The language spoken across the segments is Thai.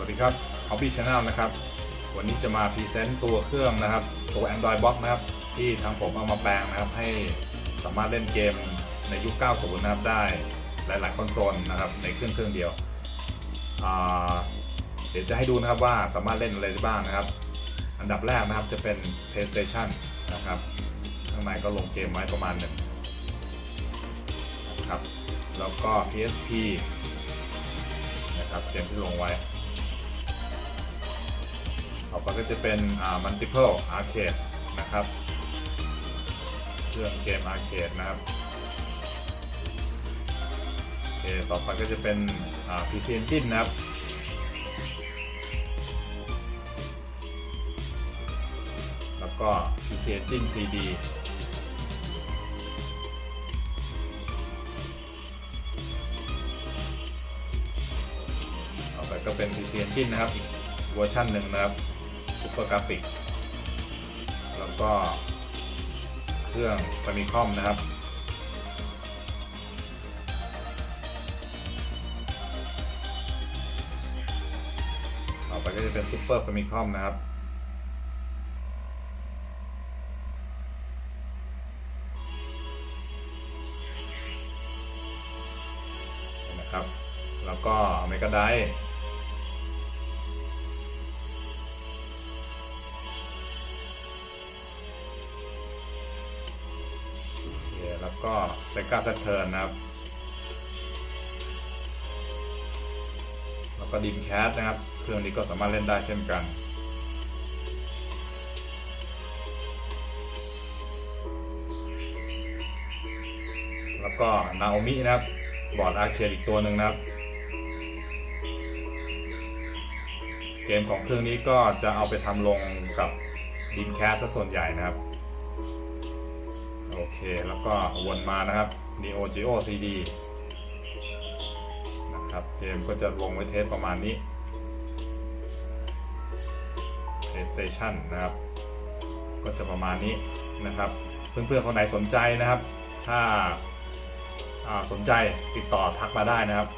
วัสดีครับ Hobby Channel นะครับ วันนี้จะมาพรีเซนต์ตัวเครื่องนะครับ ตัว Android Box นะครับ ที่ทางผมเอามาแปลงนะครับ ให้สามารถเล่นเกมในยุค 90 นะครับได้หลาย ๆ คอนโซลนะครับ ในเครื่องเครื่องเดียว เดี๋ยวจะให้ดูนะครับว่าสามารถเล่นอะไรได้บ้างนะครับ อันดับแรกนะครับจะเป็น PlayStation นะครับ ข้างในก็ลงเกมไว้ประมาณหนึ่งนะครับ แล้วก็ PSP นะครับเกมที่ลงไว้ ต่อไปก็จะเป็นอ่า multiple arcade นะครับเครื่องเกม arcade นะครับโอเคต่อไปก็จะเป็นอ่า PC Engine นะครับแล้วก็ PC Engine CD ต่อไปก็เป็น PC Engine นะครับ อีกเวอร์ชันหนึ่งนะครับ Super Graphic แล้วก็เครื่อง Famicom นะครับ ต่อไปก็จะเป็น Super Famicom นะครับนะครับ แล้วก็เมก a ได v แล้วก็ Sega Saturn นะครับ แล้วก็ Dreamcast นะครับ เครื่องนี้ก็สามารถเล่นได้เช่นกัน แล้วก็ Naomi นะครับ บอร์ดอาร์เคดอีกตัวหนึ่งนะครับ เกมของเครื่องนี้ก็จะเอาไปทำลงกับดีมแคสซะส่วนใหญ่นะครับ โอเค แล้วก็วนมานะครับ Neo Geo CD นะครับ เกมก็จะลงไว้เทสประมาณนี้ PlayStation นะครับ ก็จะประมาณนี้นะครับ เพื่อนๆคนไหนสนใจนะครับ ถ้าาสนใจติดต่อทักมาได้นะครับ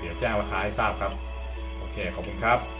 เดี๋ยวแจ้งราคาให้ทราบครับ โอเค ขอบคุณครับ